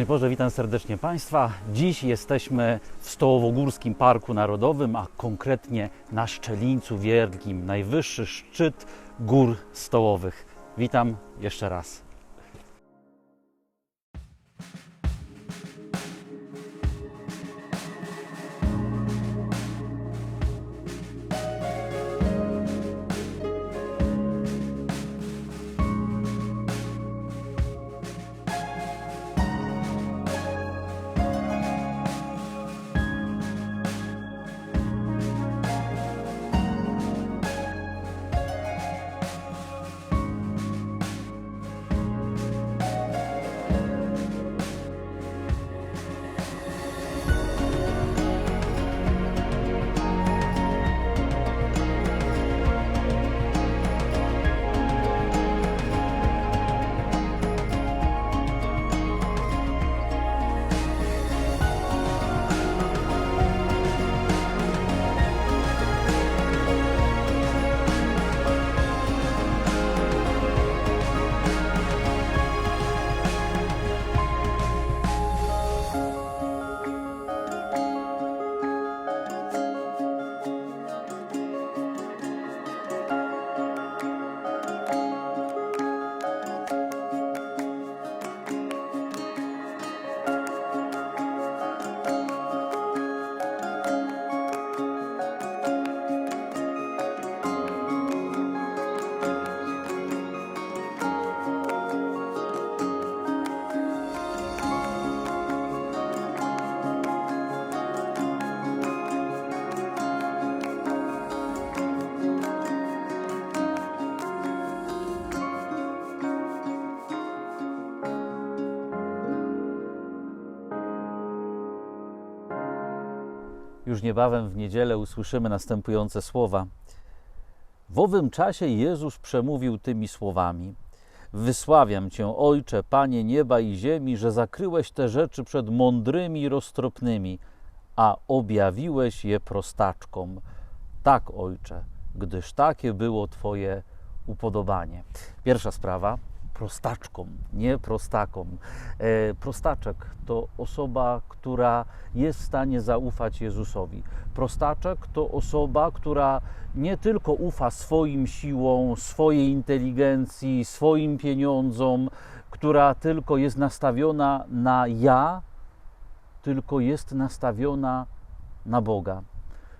Szczęść Boże, witam serdecznie Państwa. Dziś jesteśmy w Stołowogórskim Parku Narodowym, a konkretnie na Szczelińcu Wielkim, najwyższy szczyt gór stołowych. Witam jeszcze raz. Już niebawem w niedzielę usłyszymy następujące słowa. W owym czasie Jezus przemówił tymi słowami: Wysławiam Cię, Ojcze, Panie nieba i ziemi, że zakryłeś te rzeczy przed mądrymi i roztropnymi, a objawiłeś je prostaczkom. Tak, Ojcze, gdyż takie było Twoje upodobanie. Pierwsza sprawa prostaczkom, nie prostakom. E, prostaczek to osoba, która jest w stanie zaufać Jezusowi. Prostaczek to osoba, która nie tylko ufa swoim siłom, swojej inteligencji, swoim pieniądzom, która tylko jest nastawiona na ja, tylko jest nastawiona na Boga,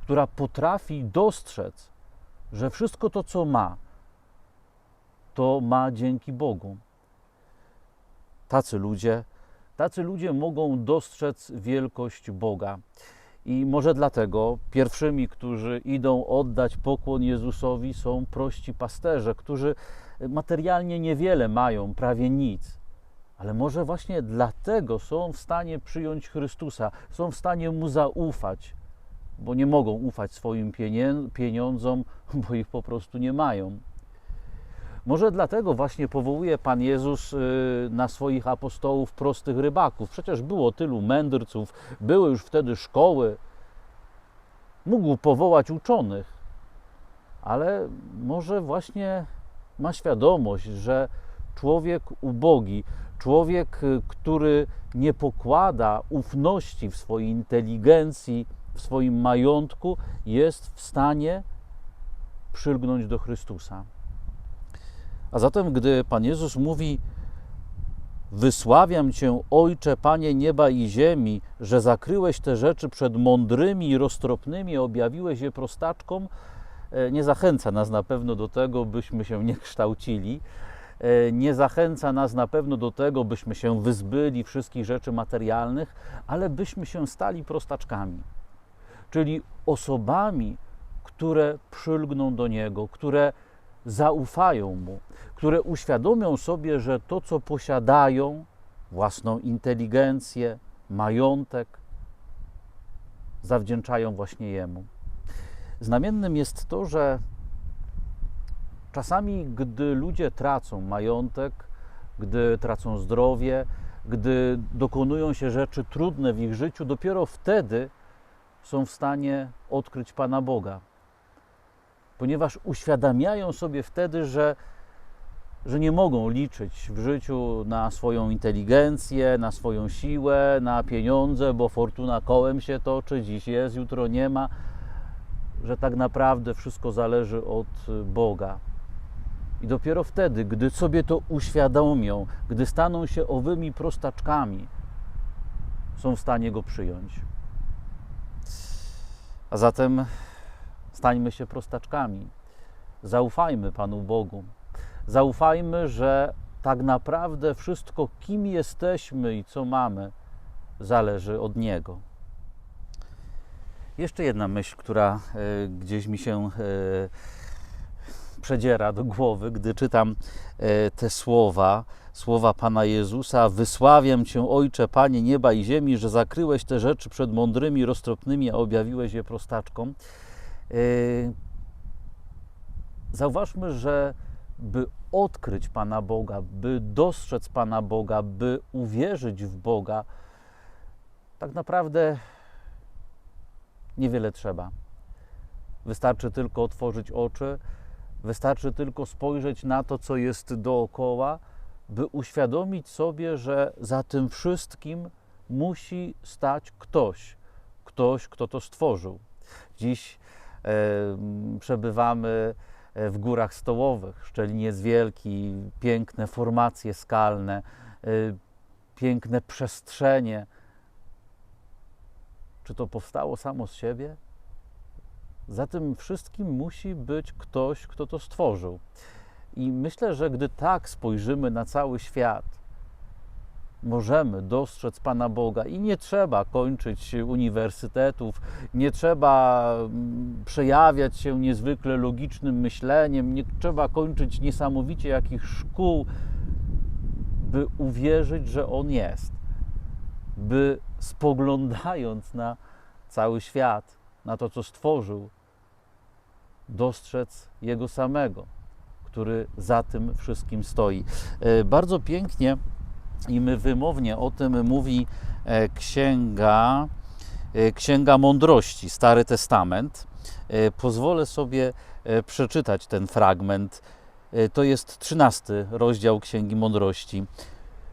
która potrafi dostrzec, że wszystko to, co ma, to ma dzięki Bogu. Tacy ludzie, tacy ludzie mogą dostrzec wielkość Boga. I może dlatego pierwszymi, którzy idą oddać pokłon Jezusowi, są prości pasterze, którzy materialnie niewiele mają, prawie nic. Ale może właśnie dlatego są w stanie przyjąć Chrystusa, są w stanie mu zaufać, bo nie mogą ufać swoim pieniądzom, bo ich po prostu nie mają. Może dlatego właśnie powołuje Pan Jezus y, na swoich apostołów prostych rybaków. Przecież było tylu mędrców, były już wtedy szkoły. Mógł powołać uczonych, ale może właśnie ma świadomość, że człowiek ubogi, człowiek, y, który nie pokłada ufności w swojej inteligencji, w swoim majątku, jest w stanie przylgnąć do Chrystusa. A zatem, gdy Pan Jezus mówi: Wysławiam Cię, Ojcze, Panie nieba i ziemi, że zakryłeś te rzeczy przed mądrymi i roztropnymi, objawiłeś je prostaczkom, e, nie zachęca nas na pewno do tego, byśmy się nie kształcili. E, nie zachęca nas na pewno do tego, byśmy się wyzbyli wszystkich rzeczy materialnych, ale byśmy się stali prostaczkami, czyli osobami, które przylgną do Niego, które zaufają Mu, które uświadomią sobie, że to, co posiadają, własną inteligencję, majątek, zawdzięczają właśnie Jemu. Znamiennym jest to, że czasami, gdy ludzie tracą majątek, gdy tracą zdrowie, gdy dokonują się rzeczy trudne w ich życiu, dopiero wtedy są w stanie odkryć Pana Boga, ponieważ uświadamiają sobie wtedy, że że nie mogą liczyć w życiu na swoją inteligencję, na swoją siłę, na pieniądze, bo fortuna kołem się toczy, dziś jest, jutro nie ma, że tak naprawdę wszystko zależy od Boga. I dopiero wtedy, gdy sobie to uświadomią, gdy staną się owymi prostaczkami, są w stanie go przyjąć. A zatem stańmy się prostaczkami. Zaufajmy Panu Bogu. Zaufajmy, że tak naprawdę wszystko, kim jesteśmy i co mamy, zależy od Niego. Jeszcze jedna myśl, która e, gdzieś mi się e, przedziera do głowy, gdy czytam e, te słowa, słowa Pana Jezusa: Wysławiam Cię, Ojcze, Panie nieba i ziemi, że zakryłeś te rzeczy przed mądrymi, roztropnymi, a objawiłeś je prostaczkom. E, Zauważmy, że by odkryć Pana Boga, by dostrzec Pana Boga, by uwierzyć w Boga, tak naprawdę niewiele trzeba. Wystarczy tylko otworzyć oczy, wystarczy tylko spojrzeć na to, co jest dookoła, by uświadomić sobie, że za tym wszystkim musi stać ktoś, ktoś, kto to stworzył. Dziś przebywamy e, w górach stołowych, Szczelin jest wielki, piękne formacje skalne, e, piękne przestrzenie. Czy to powstało samo z siebie? Za tym wszystkim musi być ktoś, kto to stworzył. I myślę, że gdy tak spojrzymy na cały świat, możemy dostrzec Pana Boga i nie trzeba kończyć uniwersytetów, nie trzeba mm, przejawiać się niezwykle logicznym myśleniem, nie trzeba kończyć niesamowicie jakichś szkół, by uwierzyć, że On jest, by spoglądając na cały świat, na to, co stworzył, dostrzec Jego samego, który za tym wszystkim stoi. E, Bardzo pięknie i my wymownie o tym mówi e, księga, e, księga Mądrości, Stary Testament. E, Pozwolę sobie przeczytać ten fragment. To jest trzynasty rozdział Księgi Mądrości.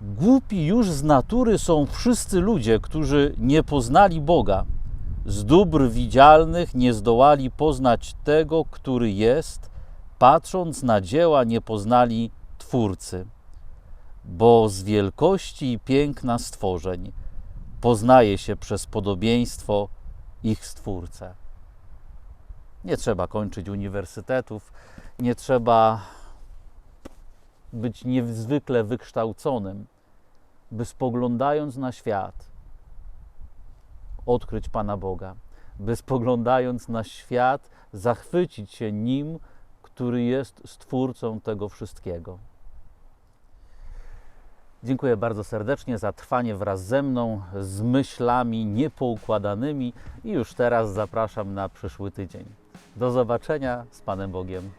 Głupi już z natury są wszyscy ludzie, którzy nie poznali Boga. Z dóbr widzialnych nie zdołali poznać tego, który jest, patrząc na dzieła nie poznali Twórcy. Bo z wielkości i piękna stworzeń poznaje się przez podobieństwo ich Stwórcę. Nie trzeba kończyć uniwersytetów, nie trzeba być niezwykle wykształconym, by spoglądając na świat, odkryć Pana Boga, by spoglądając na świat, zachwycić się Nim, który jest Stwórcą tego wszystkiego. Dziękuję bardzo serdecznie za trwanie wraz ze mną, z myślami niepoukładanymi i już teraz zapraszam na przyszły tydzień. Do zobaczenia z Panem Bogiem.